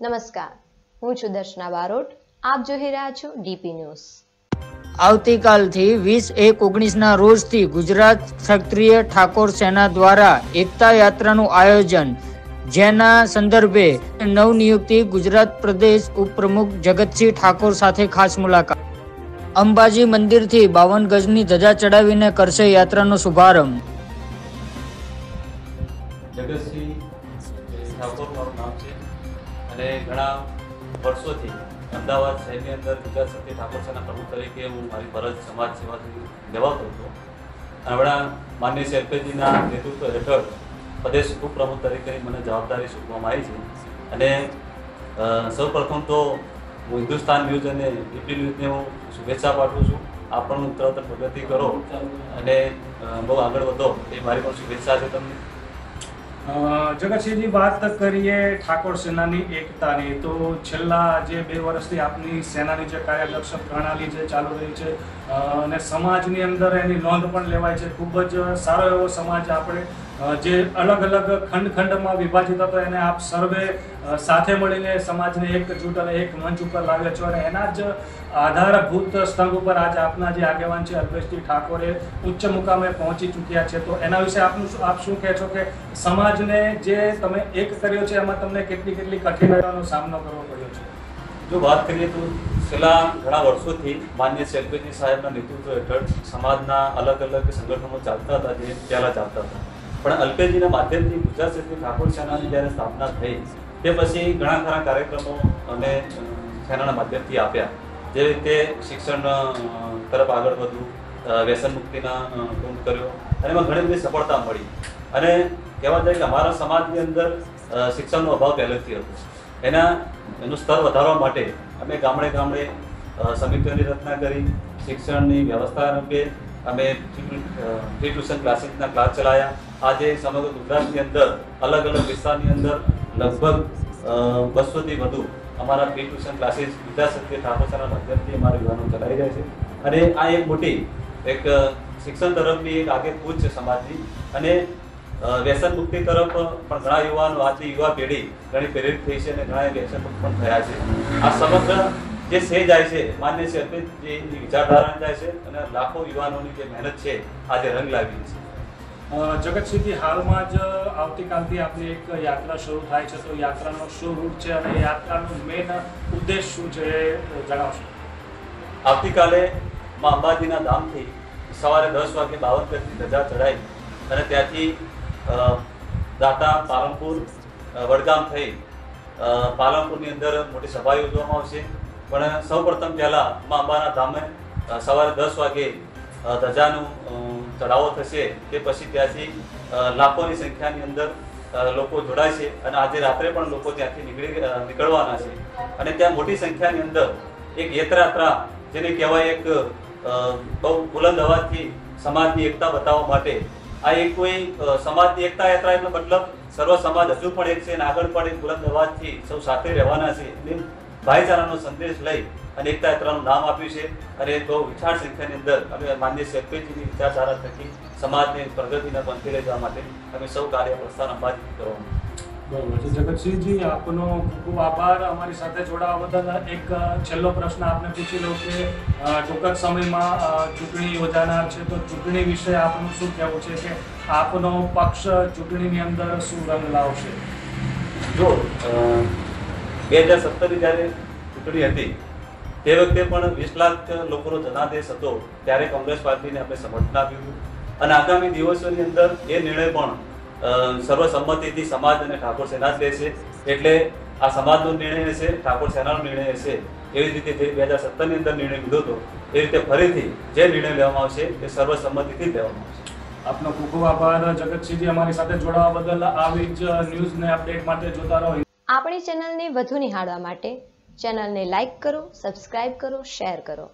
નમસ્કાર. હું છું દર્શના બારોટ. આપ જોઈ રહ્યા છો ડીપી ન્યૂઝ. આવતીકાલથી વીસ એક ઓગણીસના રોજથી ગુજરાત ક્ષત્રિય ઠાકોર સેના દ્વારા એકતા યાત્રાનું આયોજન. જેના સંદર્ભે નવનિયુક્તિ ગુજરાત પ્રદેશ ઉપપ્રમુખ જગતસિંહ ઠાકોર સાથે ખાસ મુલાકાત. અંબાજી મંદિરથી બાવન ગજની ધજા ચડાવીને કરશે યાત્રાનો શુભારંભ. જગતસિંહ ઠાકોર મારું નામ છે. અને ઘણા વર્ષોથી અમદાવાદ શહેરની અંદર ગુજરાત સત્ય ઠાકોર પ્રમુખ તરીકે હું મારી ફરજ સમાજ સેવાથી નિભાવતો હતો. હમણાં માન્ય શેરપેજીના નેતૃત્વ હેઠળ પ્રદેશ ઉપપ્રમુખ તરીકેની મને જવાબદારી સોંપવામાં આવી છે. અને સૌપ્રથમ તો હું હિન્દુસ્તાન ન્યૂઝ અને ડીપી ન્યૂઝને હું શુભેચ્છા પાઠવું છું. આપ પણ ઉત્તરોત્તર પ્રગતિ કરો. અને બહુ આગળ વધો. એ મારી પણ શુભેચ્છા છે તમને. જગતસિંહજી વાત કરીએ ઠાકોર સેનાની એકતાની, તો છેલ્લા જે બે વર્ષથી આપની સેનાની જે કાર્યદક્ષ પ્રણાલી જે ચાલુ રહી છે અને સમાજની અંદર એની નોંધ પણ લેવાય છે. ખૂબ જ સારો એવો સમાજ આપણે જે અલગ અલગ ખંડ ખંડમાં વિભાજિત હતો, એને આપ સર્વે સાથે મળીને સમાજને એકજૂટ અને એક મંચ ઉપર લાવ્યા છો અને એના જ આધારભૂત સ્તંભ ઉપર આજે આપના જે આગેવાન છે અલ્પેશજી ઠાકોરે ઉચ્ચ મુકામે પહોંચી ચૂક્યા છે. તો એના વિશે આપનું આપ શું કહે છો કે સમાજને જે તમે એક કર્યો છે, એમાં તમને કેટલી કેટલી કઠિનાઈઓનો સામનો કરવો પડ્યો છે? જો વાત કરીએ તો છેલ્લા ઘણા વર્ષોથી માન્ય શેલ્પેજી સાહેબના નેતૃત્વ હેઠળ સમાજના અલગ અલગ સંગઠનો ચાલતા હતા, જે પહેલાં ચાલતા હતા. પણ અલ્પેજીના માધ્યમથી ગુજરાત ક્ષત્રિય ઠાકોર સેનાની જ્યારે સ્થાપના થઈ તે પછી ઘણા ખરા કાર્યક્રમો અને અ, સેનાના માધ્યમથી આપ્યા. જે રીતે શિક્ષણ તરફ આગળ વધવું વ્યસન મુક્તિના કુંભ કર્યો અને એમાં ઘણી બધી સફળતા મળી. અને કહેવા જાય કે અમારા સમાજની અંદર શિક્ષણનો અભાવ પહેલેથી હતો. એના એનું સ્તર વધારવા માટે અમે ગામડે ગામડે સમિતિઓની રચના કરી શિક્ષણની વ્યવસ્થા રૂપે અમે ફ્રી ટ્યુશન ક્લાસીસના ક્લાસ ચલાયા. આજે સમગ્ર ગુજરાતની અંદર, અલગ અલગ વિસ્તારની અંદર લગભગ બસોથી વધુ અમારા ફ્રી ટ્યુશન ક્લાસીસ ગુજરાત સત્ય ઠાકોરસાના માધ્યમથી અમારા યુવાનો ચલાવી રહ્યા છે. અને આ એક મોટી, એક શિક્ષણ તરફની એક આગે કૂચ છે સમાજની અને વ્યસન મુક્તિ તરફ પણ ઘણા યુવાનો આજની યુવા પેઢી ઘણી પ્રેરિત થઈ છે અને ઘણા વ્યસન પણ થયા છે. આ સમગ્ર જે સે જાય છે માન્ય છે જે વિચારધારા જાય છે અને લાખો યુવાનોની જે મહેનત છે આજે રંગ લાવી છે જગતસિંહથી હાલમાં જ આવતીકાલથી આપની એક યાત્રા શરૂ થાય છે તો યાત્રાનો શું રૂટ છે અને યાત્રાનો મેન ઉદ્દેશ શું છે એ જણાવશો. આવતીકાલે માં અંબાજીના ધામથી સવારે દસ વાગે બાવન ગજની ધજા ચડાઈ અને ત્યાંથી દાતા પાલનપુર વડગામ થઈ પાલનપુરની અંદર મોટી સભા યોજવામાં આવશે. પણ સૌ પ્રથમ પહેલાં મા અંબાના ધામે સવારે દસ વાગે ધજાનું ચઢાવો થશે તે પછી ત્યાંથી લાખોની સંખ્યાની અંદર લોકો જોડાય છે અને આજે રાત્રે પણ લોકો ત્યાંથી નીકળી નીકળવાના છે. અને ત્યાં મોટી સંખ્યાની અંદર એક યત્રાયાત્રા જેને કહેવાય એક બહુ બુલંદ અવાજથી સમાજની એકતા બતાવવા માટે. આ એક કોઈ સમાજની એકતા યાત્રા એટલે મતલબ, સર્વ સમાજ હજુ પણ એક છે અને આગળ પણ એક બુલંદ અવાજથી સૌ સાથે રહેવાના છે. ભાઈચારાનો સંદેશ લઈ અને એકતા યાત્રાનું નામ આપ્યું છે. અને તો વિશાળ સંખ્યાની અંદર અમે માન્ય શેલ્પેજીની વિચારધારા થકી સમાજને પ્રગતિના પંથે લઈ જવા માટે અમે સૌ કાર્ય પ્રસ્થાન અંબાજી કરવાનું બરોબર છે. જગતસિંહજી આપનો ખૂબ ખૂબ આભાર. અમારી સાથે જોડાવા બદલ એક છેલ્લો પ્રશ્ન આપને પૂછી લઉં કે ટૂંક સમયમાં ચૂંટણી યોજાનાર છે તો ચૂંટણી વિશે આપનું શું કહેવું છે કે આપનો પક્ષ ચૂંટણીની અંદર શું રંગ લાવશે? જો બે હજાર સત્તરની જ્યારે ચૂંટણી હતી, તે વખતે પણ વીસ લાખ લોકોનો જનાદેશ હતો ત્યારે કોંગ્રેસ પાર્ટીને આપણે સમર્થન આપ્યું હતું. અને આગામી દિવસોની અંદર એ નિર્ણય પણ સર્વસંમતિથી સમાજ અને ઠાકોર સેના જ લેશે. એટલે આ સમાજનો નિર્ણય હશે, ઠાકોર સેનાનો નિર્ણય હશે. એવી રીતે જે બે હજાર સત્તરની અંદર નિર્ણય લીધો હતો, એ રીતે ફરીથી જે નિર્ણય લેવામાં આવશે, એ સર્વસંમતિથી લેવામાં આવશે. આપનો ખૂબ ખૂબ આભાર. જગતસિંહજી અમારી સાથે જોડાવા બદલ આવી જ ન્યૂઝને અપડેટ માટે જોતા રહો. આપણી ચેનલને વધુ નિહાળવા માટે ચેનલને લાઇક કરો સબસ્ક્રાઇબ કરો શેર કરો.